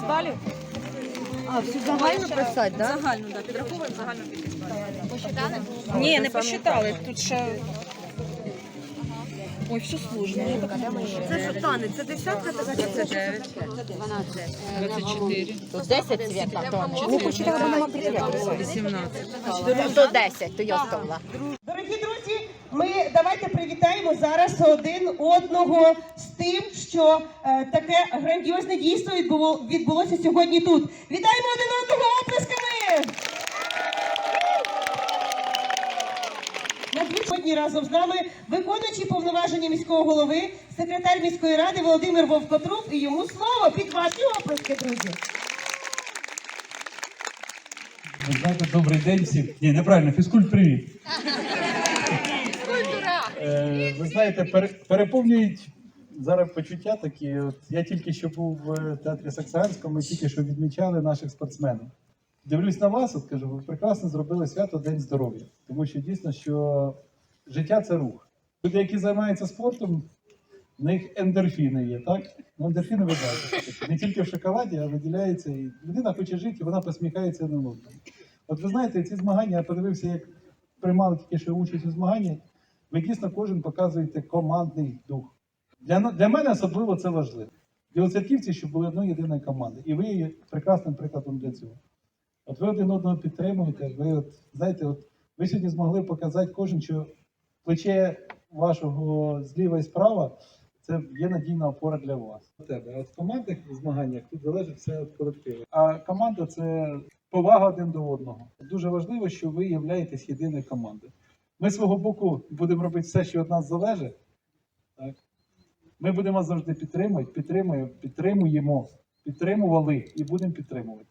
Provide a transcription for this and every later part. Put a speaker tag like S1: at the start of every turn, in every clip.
S1: кількість балів.
S2: А, всю загально писати, да?
S1: Загальну, да, підраховуємо загальну кількість балів.
S3: Посчитали?
S1: Ні, не посчитали. Тут ще. Ой, все сложно.
S2: Це що танець, це десятка така чи це?
S4: 24,
S3: Тут 10 світла тонн.
S2: Не почитала, бо нема перевірки.
S4: 18.
S3: То 10, то я стовла.
S5: Дорогі друзі, ми давайте привітаємо зараз один одного тим, що е, таке грандіозне дійство відбуло, відбулося сьогодні тут. Вітаємо один одного оплесками! Сьогодні разом з нами виконуючий повноваження міського голови, секретар міської ради Володимир Вовкотруп і йому слово під ваші оплески, друзі.
S6: Ви знаєте, добрий день всім. Ні, неправильно, фізкульт привіт. Е, Ви знаєте, пере- переповнюють зараз почуття такі. От я тільки що був в театрі Саксанському, ми тільки що відмічали наших спортсменів. Дивлюсь на вас, от кажу, ви прекрасно зробили свято День здоров'я. Тому що дійсно, що життя це рух. Люди, які займаються спортом, в них ендорфіни є, так? Ну, ендорфіни ви знаєте. Не тільки в шоколаді, а виділяється. І людина хоче жити, і вона посміхається на одному. От ви знаєте, ці змагання, я подивився, як приймали тільки що участь у змаганнях. Ви дійсно кожен показуєте командний дух. Для, для мене особливо це важливо. Білоцерківці, щоб були одною єдиною командою. І ви є прекрасним прикладом для цього. От ви один одного підтримуєте, ви от, знаєте, от ви сьогодні змогли показати кожен, що плече вашого зліва і справа це є надійна опора для вас. У тебе. От в командних змаганнях тут залежить все від колективу. А команда це повага один до одного. Дуже важливо, що ви являєтесь єдиною командою. Ми свого боку будемо робити все, що від нас залежить. Так? Ми будемо завжди підтримувати, підтримуємо, підтримуємо, підтримували і будемо підтримувати.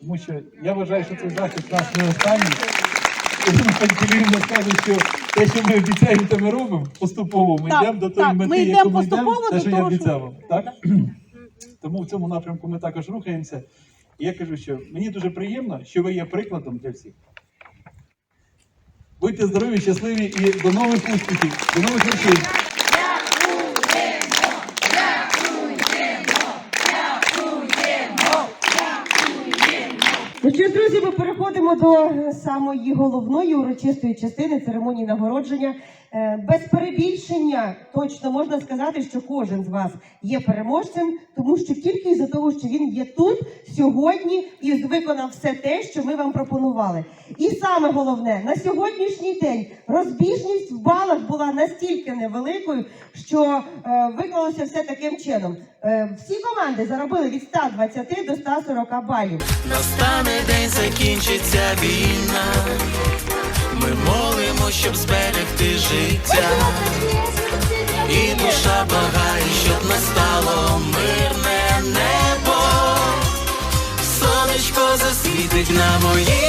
S6: Тому що я вважаю, що цей захід у нас не останній. Ірина Пантелівна каже, що те, що ми обіцяємо, то ми робимо поступово. Ми
S5: Так,
S6: йдемо до тої
S5: так,
S6: мети, яку ми йдемо, те, що я обіцяв вам. Так? Тому в цьому напрямку ми також рухаємося. І я кажу, що мені дуже приємно, що ви є прикладом для всіх. Будьте здорові, щасливі і до нових успіхів, до нових вершин.
S5: Ну друзі, ми переходимо до е, самої головної урочистої частини церемонії нагородження. Е, Без перебільшення точно можна сказати, що кожен з вас є переможцем, тому що тільки із-за того, що він є тут сьогодні і виконав все те, що ми вам пропонували. І саме головне, на сьогоднішній день розбіжність в балах була настільки невеликою, що е, виклалося все таким чином. Всі команди заробили від 120 до 140 балів.
S7: Настане день, закінчиться війна. Ми молимо, щоб зберегти життя. І душа благає, щоб настало мирне небо. Сонечко засвітить на моїй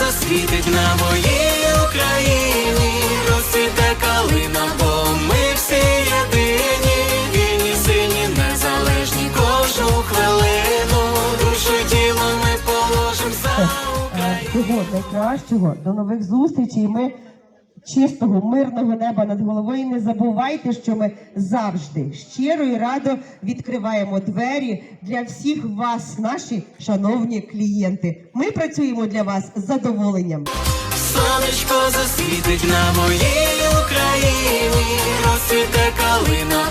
S7: засвітить на моїй Україні, розцвіте калина, бо ми всі єдині, вільні, сині, незалежні кожну хвилину. Душу діло ми положим за
S5: Е,
S7: Україну.
S5: всього найкращого, до нових зустрічей. Ми чистого, мирного неба над головою. Не забувайте, що ми завжди щиро і радо відкриваємо двері для всіх вас, наші шановні клієнти. Ми працюємо для вас з задоволенням.
S7: Сонечко засвітить на моїй Україні, розцвіте калина,